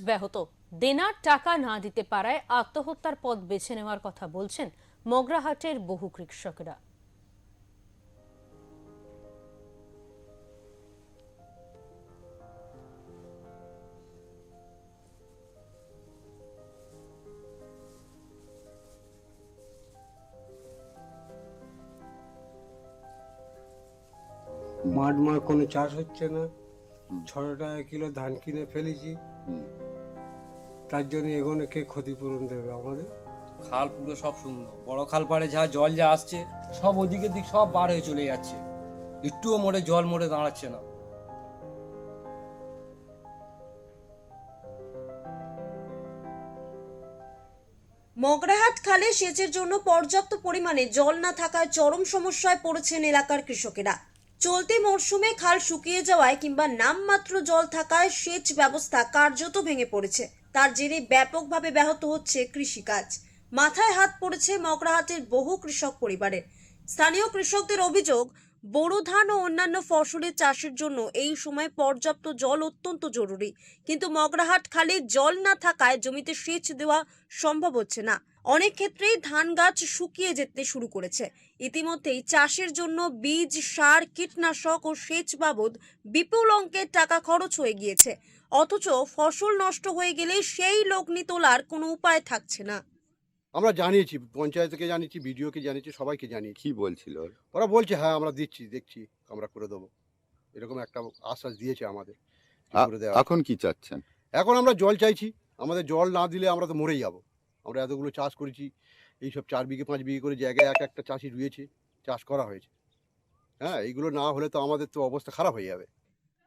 ব্যাহত। দেনার টাকা না দিতে পারায় আত্মহত্যার পথ বেছে নেওয়ার কথা বলছেন মগরাহাটের বহু কৃষকরা। মাঠ মার কোনো চাষ হচ্ছে না। ছশো টাকা কিলো ধান কিনে ফেলেছি। তার জন্য এগোনে কে ক্ষতিপূরণ দেবে আমাদের? খাল পুরো সব শূন্য। বড় খাল পাড়ে যা জল যা আসছে সব ওদিকের দিক সব বার হয়ে চলে যাচ্ছে। একটুও মোড়ে জল মোড়ে দাঁড়াচ্ছে না। মগরাহাট খালে সেচের জন্য পর্যাপ্ত পরিমাণে জল না থাকায় চরম সমস্যায় পড়েছেন এলাকার কৃষকেরা। চলতি মরশুমে খাল শুকিয়ে যাওয়ায় কিংবা নামমাত্র জল থাকায় সেচ ব্যবস্থা কার্যত ভেঙে পড়েছে। তার জেরে ব্যাপকভাবে ব্যাহত হচ্ছে কৃষিকাজ। মাথায় হাত পড়েছে মকরাহাটের বহু কৃষক পরিবারের। স্থানীয় কৃষকদের অভিযোগ বোরো ধান ও অন্যান্য ফসলের চাষের জন্য এই সময় পর্যাপ্ত জল অত্যন্ত জরুরি। কিন্তু মগরাহাট খালে জল না থাকায় জমিতে সেচ দেওয়া সম্ভব হচ্ছে না। অনেক ক্ষেত্রেই ধান গাছ শুকিয়ে যেতে শুরু করেছে। ইতিমধ্যেই চাষের জন্য বীজ, সার, কীটনাশক ও সেচ বাবদ বিপুল অঙ্কের টাকা খরচ হয়ে গিয়েছে। অথচ ফসল নষ্ট হয়ে গেলে সেই লগ্নি তোলার কোনো উপায় থাকছে না। আমরা জানিয়েছি পঞ্চায়েতকে জানিয়েছি বিডিওকে জানিয়েছি সবাইকে জানিয়েছি। কি বলছিল ওরা? বলছে হ্যাঁ আমরা দিচ্ছি দেখছি আমরা করে দেবো। এরকম একটা আশ্বাস দিয়েছে আমাদের কি করে দেওয়া এখন কি চাচ্ছেন? এখন আমরা জল চাইছি আমাদের জল না দিলে আমরা তো মরেই যাব। আমরা এতগুলো চাষ করেছি এইসব চার বিঘে পাঁচ বিঘে করে জায়গায় এক একটা চাষি রুয়েছে চাষ করা হয়েছে। হ্যাঁ এইগুলো না হলে তো আমাদের তো অবস্থা খারাপ হয়ে যাবে।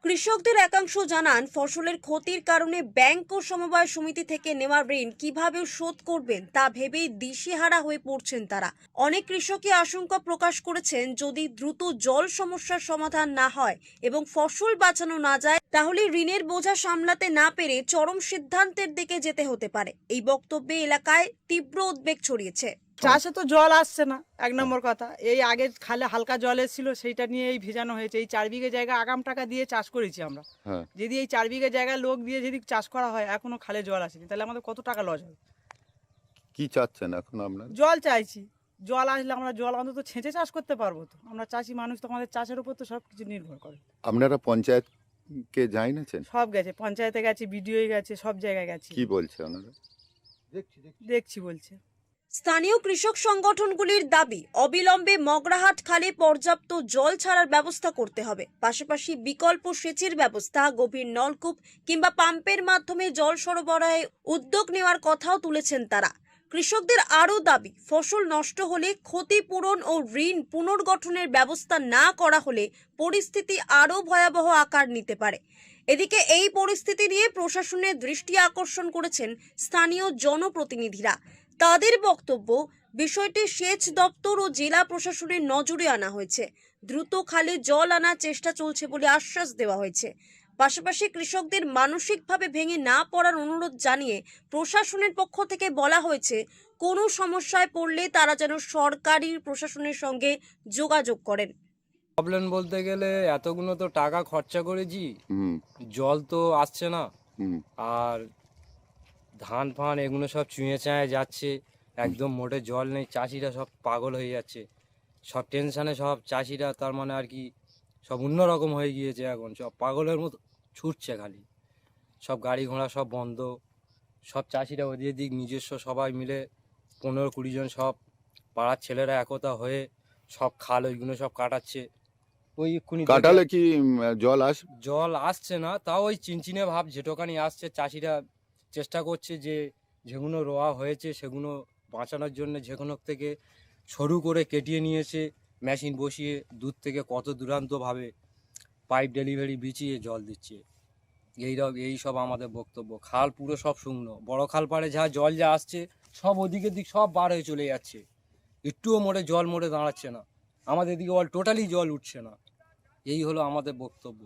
কৃষকদের একাংশ জানান, ফসলের ক্ষতির কারণে ব্যাংক ও সমবায় সমিতি থেকে নেওয়া ঋণ কীভাবে শোধ করবেন তা ভেবেই দিশেহারা হয়ে পড়ছেন তারা। অনেক কৃষকই আশঙ্কা প্রকাশ করেছেন, যদি দ্রুত জল সমস্যার সমাধান না হয় এবং ফসল বাঁচানো না যায়, তাহলে ঋণের বোঝা সামলাতে না পেরে চরম সিদ্ধান্তের দিকে যেতে হতে পারে। এই বক্তব্যে এলাকায় তীব্র উদ্বেগ ছড়িয়েছে। চাষে তো জল আসছে না এক নম্বর কথা। এই আগে খালে হালকা জল এসেছিল সেইটা নিয়ে এই ভেজানো হয়েছে। এই চার বিঘে জায়গা আগাম টাকা দিয়ে চাষ করেছি আমরা। হ্যাঁ। যদি এই চার বিঘে জায়গায় লোক দিয়ে যদি চাষ করা হয় এখনও খালে জল আসেনি। তাহলে আমাদের কত টাকা লস হবে? কি চাচ্ছেন এখন আপনার? জল চাইছি। জল আসলে আমরা জল অন্তত ছেঁচে চাষ করতে পারব তো। আমরা চাষি মানুষ তো আমাদের চাষের উপর তো সব কিছু নির্ভর করে। আপনারা পঞ্চায়েত পঞ্চায়েতকে জানিয়েছেন সব গেছে। পঞ্চায়েতে গেছে বিডিও গেছে সব জায়গায় গেছে। কি বলছে ওনারা? দেখছি দেখছি। দেখছি বলছে। স্থানীয় কৃষক সংগঠনগুলির দাবি, অবিলম্বে মগরাহাট খালে পর্যাপ্ত জল ছাড়ার ব্যবস্থা করতে হবে। পাশাপাশি বিকল্প সেচের ব্যবস্থা, গভীর নলকূপ কিংবা পাম্পের মাধ্যমে জল সরবরাহে উদ্যোগ নেওয়ার কথাও তুলেছেন তারা। কৃষকদের আরও দাবি, ফসল নষ্ট হলে ক্ষতিপূরণ ও ঋণ পুনর্গঠনের ব্যবস্থা না করা হলে পরিস্থিতি আরও ভয়াবহ আকার নিতে পারে। এদিকে এই পরিস্থিতি নিয়ে প্রশাসনের দৃষ্টি আকর্ষণ করেছেন স্থানীয় জনপ্রতিনিধিরা। তাদের বক্তব্য বিষয়টি সেচ দপ্তর ও জেলা প্রশাসনের নজরে আনা হয়েছে। দ্রুত খালে জল আনার চেষ্টা চলছে বলে আশ্বাস দেওয়া হয়েছে। পাশাপাশি কৃষকদের মানসিকভাবে ভেঙে না পড়ার অনুরোধ জানিয়ে প্রশাসনের পক্ষ থেকে বলা হয়েছে কোনো সমস্যায় পড়লে তারা যেন সরকারি প্রশাসনের সঙ্গে যোগাযোগ করেন। প্রবলেম বলতে গেলে এতগুলো তো টাকা খরচা করেছি জল তো আসছে না। আর ধান ফান এগুলো সব চুঁয়ে চাঁয়ে যাচ্ছে একদম মোটে জল নেই চাষিরা সব পাগল হয়ে যাচ্ছে। সব টেনশানে সব চাষিরা তার মানে আর কি সব অন্যরকম হয়ে গিয়েছে এখন সব পাগলের মতো ছুটছে খালি। সব গাড়ি ঘোড়া সব বন্ধ সব চাষিরা ওদিকে দিক নিজস্ব সবাই মিলে পনেরো কুড়ি জন সব পাড়ার ছেলেরা একতা হয়ে সব খাল ওইগুলো সব কাটাচ্ছে। ওই এক্ষুনি কাটালে কি জল আস জল আসছে না তাও ওই চিনচিনে ভাব যেটুকানি আসছে চাষিরা চেষ্টা করছে যে যেগুলো রোয়া হয়েছে সেগুলো বাঁচানোর জন্য যেগুলো থেকে সরু করে কেটিয়ে নিয়েছে, মেশিন বসিয়ে দূর থেকে কত দূরান্তভাবে পাইপ ডেলিভারি বিছিয়ে জল দিচ্ছে। এই রক- এই সব আমাদের বক্তব্য। খাল পুরো সব শুকনো। বড় খাল পাড়ে যা জল যা আসছে, সব ওদিকের দিক সব বার হয়ে চলে যাচ্ছে। একটুও মোড়ে জল মোড়ে দাঁড়াচ্ছে না। আমাদের দিকে অল টোটালি জল উঠছে না। এই হলো আমাদের বক্তব্য।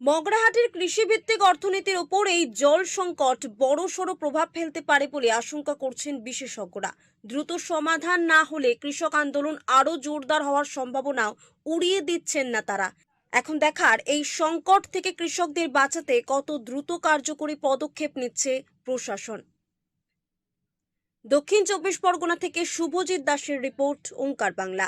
মগরাহাটের কৃষিভিত্তিক অর্থনীতির উপর এই জল সংকট বড়সড় প্রভাব ফেলতে পারে বলে আশঙ্কা করছেন বিশেষজ্ঞরা। দ্রুত সমাধান না হলে কৃষক আন্দোলন আরও জোরদার হওয়ার সম্ভাবনাও উড়িয়ে দিচ্ছেন না তারা। এখন দেখার এই সংকট থেকে কৃষকদের বাঁচাতে কত দ্রুত কার্যকরী পদক্ষেপ নিচ্ছে প্রশাসন। দক্ষিণ চব্বিশ পরগনা থেকে শুভজিৎ দাসের রিপোর্ট, ওঙ্কার বাংলা।